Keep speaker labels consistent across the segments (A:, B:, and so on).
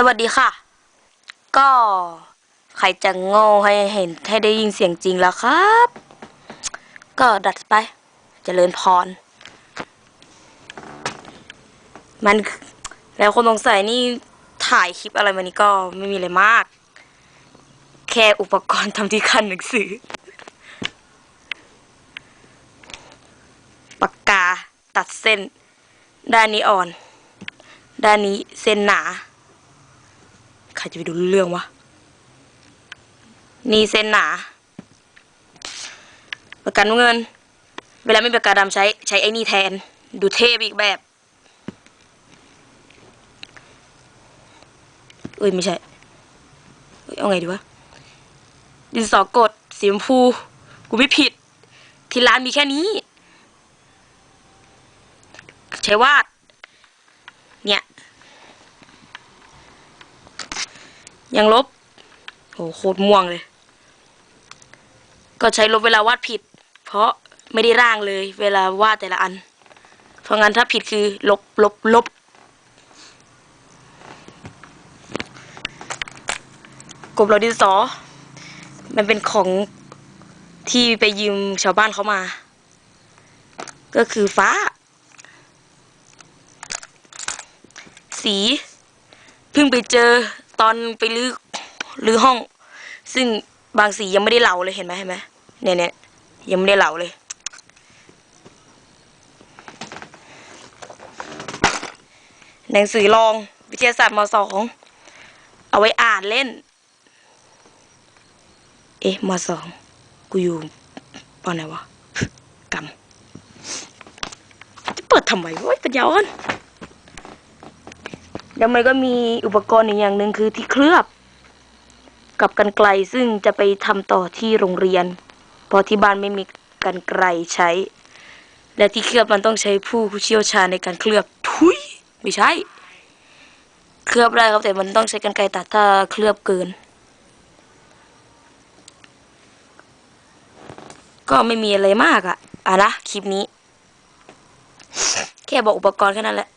A: สวัสดีค่ะ ก็ใครจะโง่ให้เห็นให้ได้ยินเสียงจริงแล้วครับ ก็ดัดไปจเจริญพร มันแล้วคนสงสัยนี่ถ่ายคลิปอะไรมานี่ก็ไม่มีอะไรมาก แค่อุปกรณ์ทำที่ขั้นหนังสือ ปากกาตัดเส้น ด้านนี้อ่อน ด้านนี้เส้นหนา ใครจะไปดูเรื่องวะ นี่เส้นหนา ประกันเงิน เวลาไม่ประกาดำใช้ใช้ไอ้นี่แทน ดูเทพอีกแบบ เอ้ยไม่ใช่เอ้ยเอาไงดีวะ ดินสอกดสีชมพู กูไม่ผิด ที่ร้านมีแค่นี้ ใช้วาด เนี่ย ยังลบโหโคตรม่วงเลย ก็ใช้ลบเวลาวาดผิด เพราะไม่ได้ร่างเลย เวลาวาดแต่ละอัน เพราะงั้นถ้าผิดคือลบลบลบกบเราดินสอ มันเป็นของที่ไปยืมชาวบ้านเขามา ก็คือฟ้า สี เพิ่งไปเจอ ตอนไปรื้อรื้อห้อง ซึ่งบางสียังไม่ได้เหลาเลยเห็นไหมเห็นไหมเนี่ยเนี่ยยังไม่ได้เหลาเลยหนังสือรองวิทยาศาสตร์มสองเอาไว้อ่านเล่น เอ๊ะมสองกูอยู่ปอนไหนวะกำจะเปิดทำไมวะปัญญาอ่อน แล้วมันก็มีอุปกรณ์อีกอย่างหนึ่งคือที่เคลือบ กับกันไกลซึ่งจะไปทำต่อที่โรงเรียนเพราะที่บ้านไม่มีกันไกลใช้ และที่เคลือบมันต้องใช้ผู้เชี่ยวชาญในการเคลือบทุยไม่ใช่ เคลือบได้ครับแต่มันต้องใช้กันไกลตัดถ้าเคลือบเกิน ก็ไม่มีอะไรมากอะอะนะคลิปนี้ แค่บอกอุปกรณ์แค่นั้นแหละ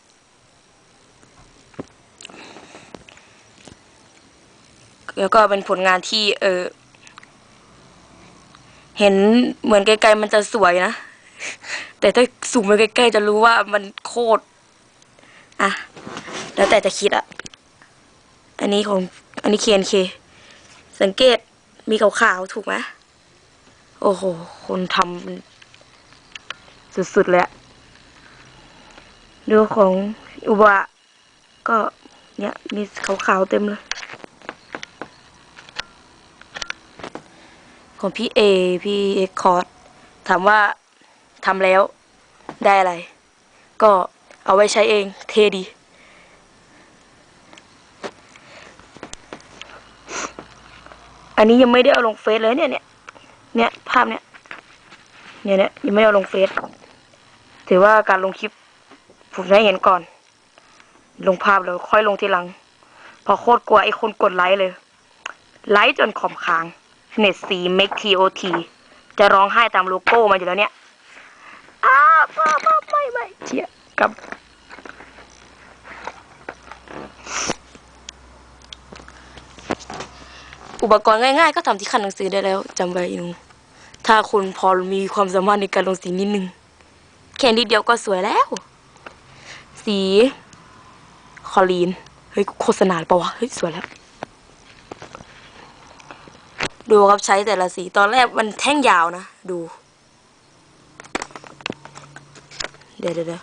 A: แล้วก็เป็นผลงานที่ เออ เห็นเหมือนไกลๆมันจะสวยนะ แต่ถ้าสูงไปใกล้ๆจะรู้ว่ามันโคตร อะ แล้วแต่จะคิดอะอันนี้ของ อันนี้เคนเค สังเกตมีขาวๆถูกไหมโอ้โห คนทำสุดๆเลยอะดูของอุบะก็เนี่ยมีขาวๆเต็มเลย ของพี่เอพี่เอคอร์ดถามว่าทำแล้วได้อะไร ก็เอาไว้ใช้เองเทดี อันนี้ยังไม่ได้เอาลงเฟซเลยเนี่ยเนี่ยเนี่ยภาพเนี่ยเนี่ยเนี่ยยังไม่ได้เอาลงเฟซถือว่าการลงคลิปผมจะให้เห็นก่อน ลงภาพแล้วค่อยลงทีหลังเพอโคตรกลัวไอ้คนกดไลค์เลย ไลค์จนขอมค้าง เน็ตซีเมกทีโอทีจะร้องไห้ตามโลโก้มาอยู่แล้วเนี่ยอ้าวไม่ไม่ไม่ไม่เชี่ยกับอุปกรณ์ง่าย ๆ ก็ทำที่ขั้นหนังสือได้แล้วจำไว้หนูถ้าคุณพอมีความสามารถในการลงสีนิดนึง แค่นิดเดียวก็สวยแล้ว สี คอลีน เฮ้ยโฆษณาหรือเปล่าวะ เฮ้ย สวยแล้ว ดูครับใช้แต่ละสีตอนแรกมันแท่งยาวนะ ดู เดี๋ยวเดี๋ยว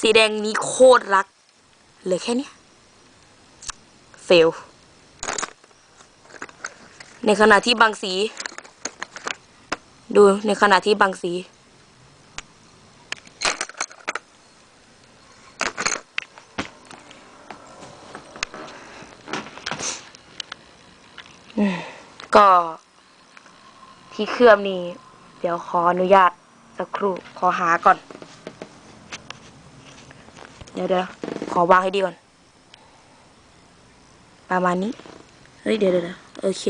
A: สีแดงนี้โคตรรักเหลือแค่นี้เฟล ในขณะที่บางสี ดูในขณะที่บางสี ก็ ที่เคลื่อบนี่เดี๋ยวขออนุญาตสักครู่ขอหาก่อน เดี๋ยวเดี๋ยวขอวางให้ดีก่อน ประมาณนี้ เฮ้ย เดี๋ยวเดี๋ยวโอเค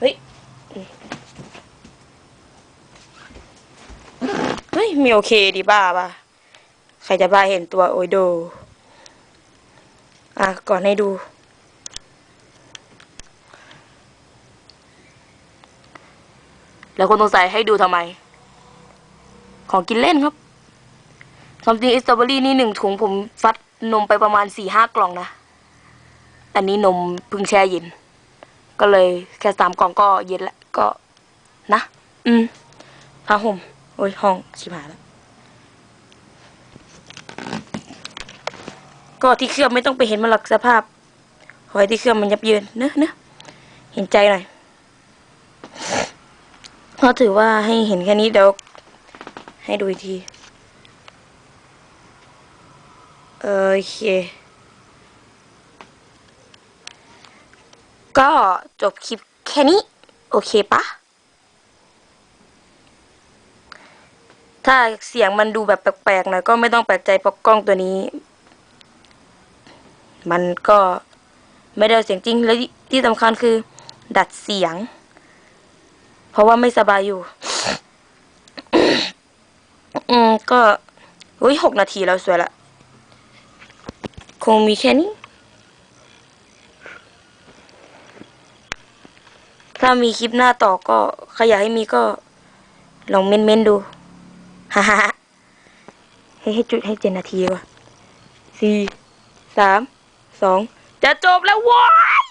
A: เฮ้ยม่โอเคดีบ้าป่ะ ใครจะบ้าเห็นตัวโอโด อะก่อนให้ดู แล้วคนสงสัยให้ดูทำไม ของกินเล่นครับความจริงสตรอเบอรี่นี่หนึ่งถุงผมฟัดนมไปประมาณสี่ห้ากล่องนะ อันนี้นมพึ่งแช่เย็น ก็เลยแค่สามกล่องก็เย็นละก็นะ อืมผ้าห่ม โอ้ยห้องชิบหายแล้ว ก็ที่เครื่องไม่ต้องไปเห็นมันหรอกสภาพหอยที่เครื่องมันยับเยินเนอะเนอะเห็นใจหน่อยเพราถือว่าให้เห็นแค่นี้เดี๋ยวให้ดูอีกทีโอเค ก็จบคลิปแค่นี้ โอเคปะถ้าเสียงมันดูแบบแปลกๆหน่อยก็ไม่ต้องแปลกใจเพราะกล้องตัวนี้ มันก็ไม่ได้เสียงจริง และที่สำคัญคือ ดัดเสียง เพราะว่าไม่สบายอยู่ อืมก็อุ้ยหกนาทีแล้วสวยละ คงมีแค่นี้ ถ้ามีคลิปหน้าต่อก็ใครอยากให้มีก็ ลองเม้นๆดู ฮ่าฮ่าให้ให้จุดให้เจ็ดนาทีกว่าสี่สาม สองจะจบแล้วว้าย